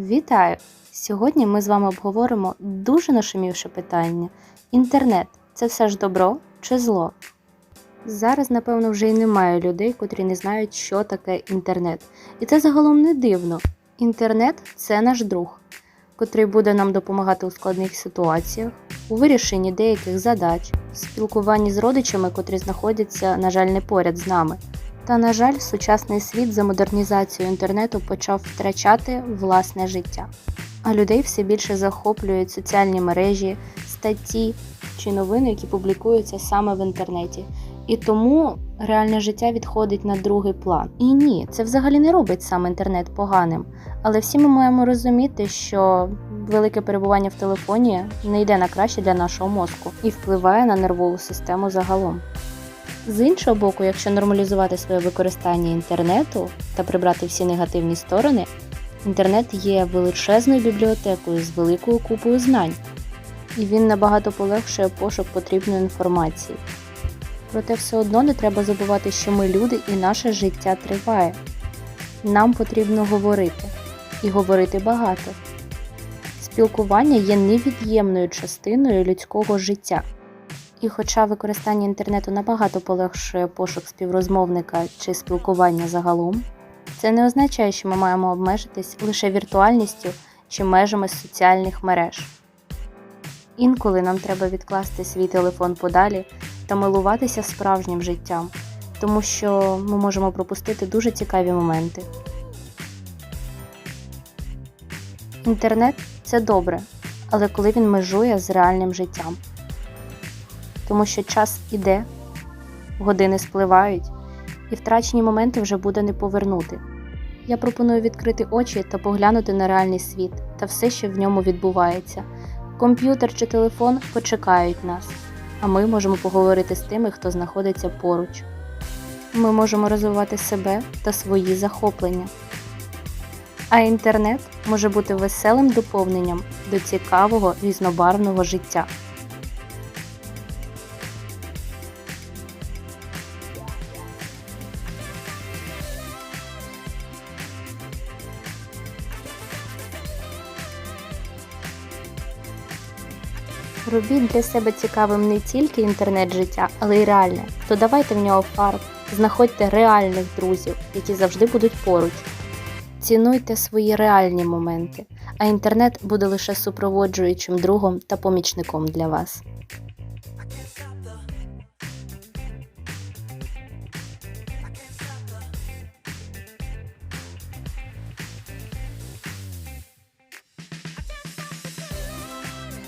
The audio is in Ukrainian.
Вітаю! Сьогодні ми з вами обговоримо дуже нашумівше питання: інтернет це все ж добро чи зло? Зараз, напевно, вже й немає людей, котрі не знають, що таке інтернет. І це загалом не дивно. Інтернет це наш друг, котрий буде нам допомагати у складних ситуаціях, у вирішенні деяких задач, спілкуванні з родичами, котрі знаходяться, на жаль, не поряд з нами. Та, на жаль, сучасний світ за модернізацією інтернету почав втрачати власне життя. А людей все більше захоплюють соціальні мережі, статті чи новини, які публікуються саме в інтернеті. І тому реальне життя відходить на другий план. І ні, це взагалі не робить сам інтернет поганим. Але всі ми маємо розуміти, що велике перебування в телефоні не йде на краще для нашого мозку і впливає на нервову систему загалом. З іншого боку, якщо нормалізувати своє використання інтернету та прибрати всі негативні сторони, інтернет є величезною бібліотекою з великою купою знань, і він набагато полегшує пошук потрібної інформації. Проте все одно не треба забувати, що ми люди і наше життя триває. Нам потрібно говорити і говорити багато. Спілкування є невід'ємною частиною людського життя. І хоча використання інтернету набагато полегшує пошук співрозмовника чи спілкування загалом, це не означає, що ми маємо обмежитись лише віртуальністю чи межами соціальних мереж. Інколи нам треба відкласти свій телефон подалі та милуватися справжнім життям, тому що ми можемо пропустити дуже цікаві моменти. Інтернет це добре, але коли він межує з реальним життям тому що час іде, години спливають, і втрачені моменти вже буде не повернути. Я пропоную відкрити очі та поглянути на реальний світ та все, що в ньому відбувається. Комп'ютер чи телефон почекають нас, а ми можемо поговорити з тими, хто знаходиться поруч. Ми можемо розвивати себе та свої захоплення. А інтернет може бути веселим доповненням до цікавого різнобарвного життя. Робіть для себе цікавим не тільки інтернет життя, але й реальне. То давайте в нього фарб, знаходьте реальних друзів, які завжди будуть поруч. Цінуйте свої реальні моменти, а інтернет буде лише супроводжуючим другом та помічником для вас.